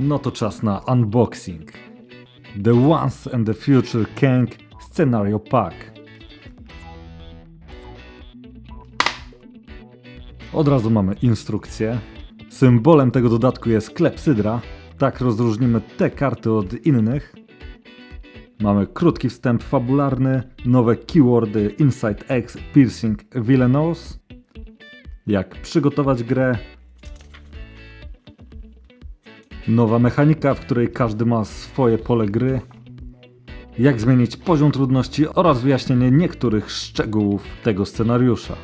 No to czas na unboxing. The Once and the Future Kang Scenario Pack. Od razu mamy instrukcję. Symbolem tego dodatku jest klepsydra. Tak rozróżnimy te karty od innych. Mamy krótki wstęp fabularny, nowe keywordy Inside X, Piercing, Villainous. Jak przygotować grę, Nowa mechanika, w której każdy ma swoje pole gry. Jak zmienić poziom trudności oraz wyjaśnienie niektórych szczegółów tego scenariusza.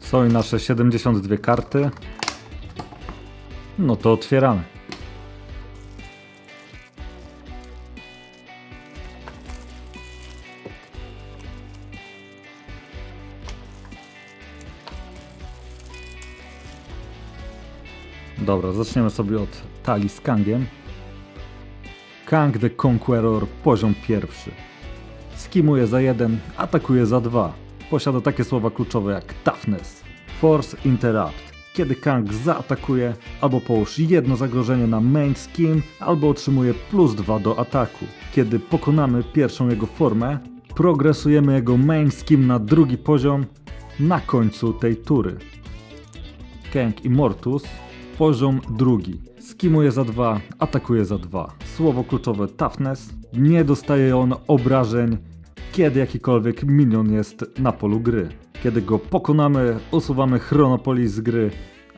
Są i nasze 72 karty. No to otwieramy. Dobra, zaczniemy sobie od talii z Kangiem. Kang the Conqueror, poziom pierwszy. Skimuje za jeden, atakuje za dwa. Posiada takie słowa kluczowe jak Toughness, Force Interrupt. Kiedy Kang zaatakuje, albo połóż jedno zagrożenie na main skim, albo otrzymuje plus dwa do ataku. Kiedy pokonamy pierwszą jego formę, progresujemy jego main skim na drugi poziom na końcu tej tury. Kang Immortus, poziom drugi. Skimuje za dwa, atakuje za dwa. Słowo kluczowe toughness. Nie dostaje on obrażeń, kiedy jakikolwiek minion jest na polu gry. Kiedy go pokonamy, usuwamy Chronopolis z gry,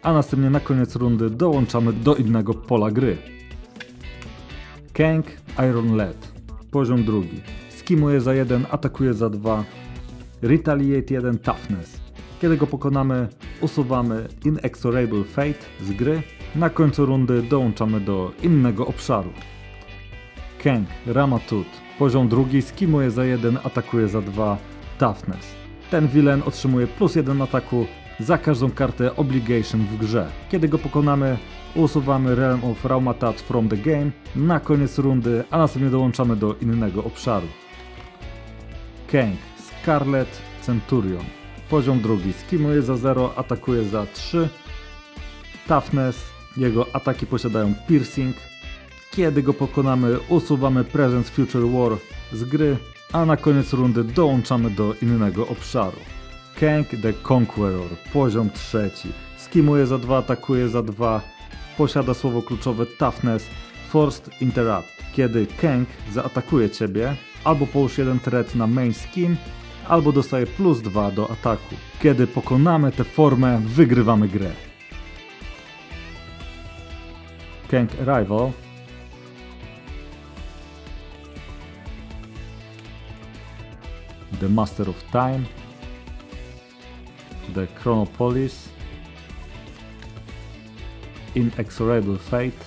a następnie na koniec rundy dołączamy do innego pola gry. Kang Iron Led, poziom drugi. Skimuje za jeden, atakuje za dwa. Retaliate 1 Toughness. Kiedy go pokonamy, usuwamy Inexorable Fate z gry. Na końcu rundy dołączamy do innego obszaru. Kang Ramatut. Poziom drugi skimuje za jeden, atakuje za dwa. Toughness. Ten villain otrzymuje plus jeden ataku za każdą kartę Obligation w grze. Kiedy go pokonamy, usuwamy Realm of Raumatat from the game na koniec rundy, a następnie dołączamy do innego obszaru. Kang, Scarlet Centurion. Poziom drugi. Skimuje za 0, atakuje za 3. Toughness. Jego ataki posiadają piercing. Kiedy go pokonamy, usuwamy Presence Future War z gry, a na koniec rundy dołączamy do innego obszaru. Kang the Conqueror. Poziom trzeci. Skimuje za 2, atakuje za 2. Posiada słowo kluczowe Toughness. Forced Interrupt. Kiedy Kang zaatakuje ciebie, albo połóż jeden threat na main skim, albo dostaje plus 2 do ataku. Kiedy pokonamy tę formę, wygrywamy grę. Kang Arrival The Master of Time. The Chronopolis. Inexorable Fate.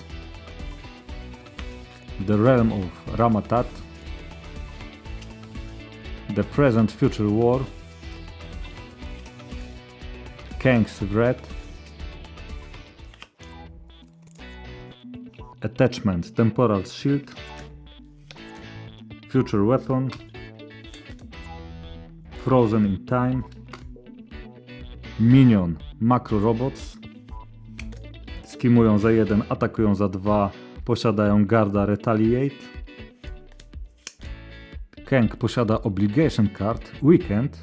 The Realm of Ramatat The Present Future War, Kang's Red, Attachment Temporal Shield, Future Weapon, Frozen in Time, Minion Macro Robots, skimują za jeden, atakują za dwa, posiadają Garda Retaliate, Kang posiada Obligation Card, Weekend,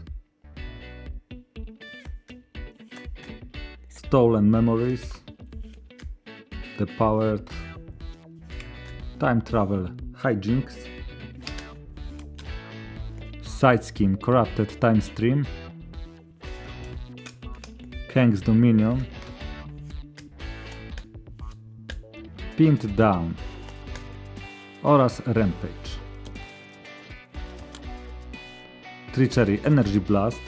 Stolen Memories, The Powered, Time Travel Hijinks, Side Scheme Corrupted Time Stream, Kang's Dominion, Pinned Down. Oraz Rampage. Treachery Energy Blast,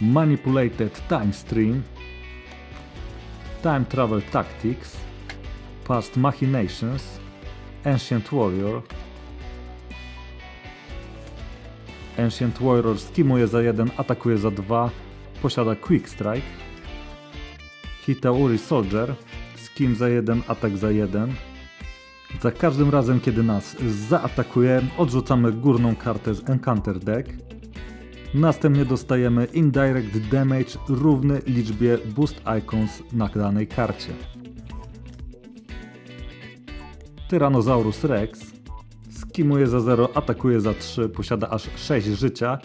Manipulated Time Stream, Time Travel Tactics, Past Machinations, Ancient Warrior. Ancient Warrior skimuje za jeden, atakuje za dwa, posiada Quick Strike. Hitauri Soldier, skim za jeden, atak za jeden. Za każdym razem, kiedy nas zaatakuje, odrzucamy górną kartę z Encounter Deck. Następnie dostajemy Indirect Damage równy liczbie Boost Icons na danej karcie. Tyrannosaurus Rex skimuje za 0, atakuje za 3, posiada aż 6 życia,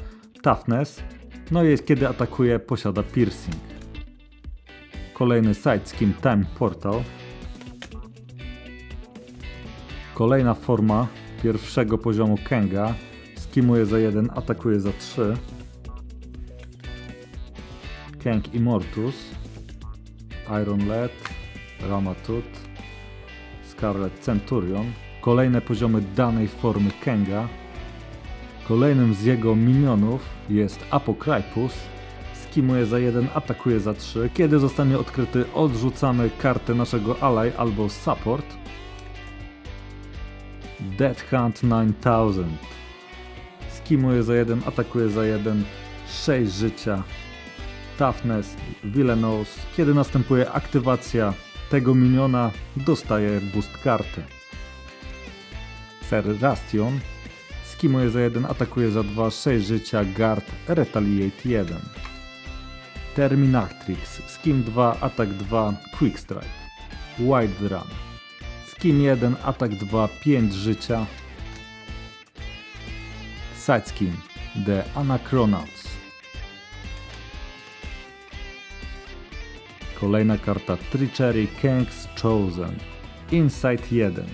Toughness, no i kiedy atakuje posiada Piercing. Kolejny side skim Time Portal. Kolejna forma pierwszego poziomu Kenga. Skimuje za 1, atakuje za 3. Kang Immortus. Iron Lad. Ramatut. Scarlet Centurion. Kolejne poziomy danej formy Kenga. Kolejnym z jego minionów jest Apokrypus. Skimuje za 1, atakuje za 3. Kiedy zostanie odkryty, odrzucamy kartę naszego ally albo support. Dead Hunt 9000. Skimuje za 1, atakuje za 1, 6 życia. Toughness, Villainous. Kiedy następuje aktywacja tego miniona, dostaje boost kartę. Ser Rastion. Skimuje za 1, atakuje za 2, 6 życia, guard, retaliate 1. Terminatrix, skim 2, atak 2, quick strike. Wide run. Skim 1, atak 2, 5 życia. Side skim, The Anachronauts. Kolejna karta Treachery Kang's Chosen. Insight 1.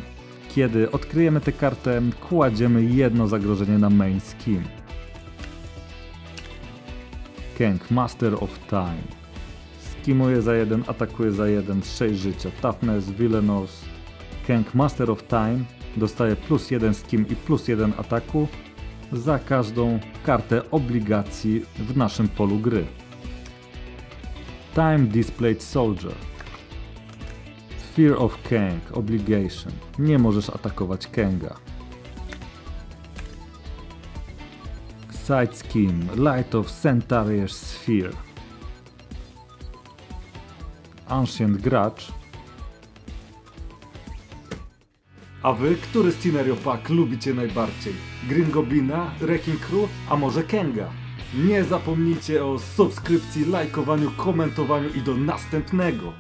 Kiedy odkryjemy tę kartę, kładziemy jedno zagrożenie na main skim. Kang Master of Time. Skimuje za 1, atakuje za 1, 6 życia. Toughness, Villainous. Kang Master of Time dostaje plus 1 skim i plus 1 ataku za każdą kartę obligacji w naszym polu gry. Time Displayed Soldier. Fear of Kang, Obligation. Nie możesz atakować Kanga. Side Skim, Light of Centaur's Sphere. Ancient Gracz. A wy, który Scenario Pack lubicie najbardziej? Green Goblina, Wrecking Crew, a może Kenga? Nie zapomnijcie o subskrypcji, lajkowaniu, komentowaniu i do następnego!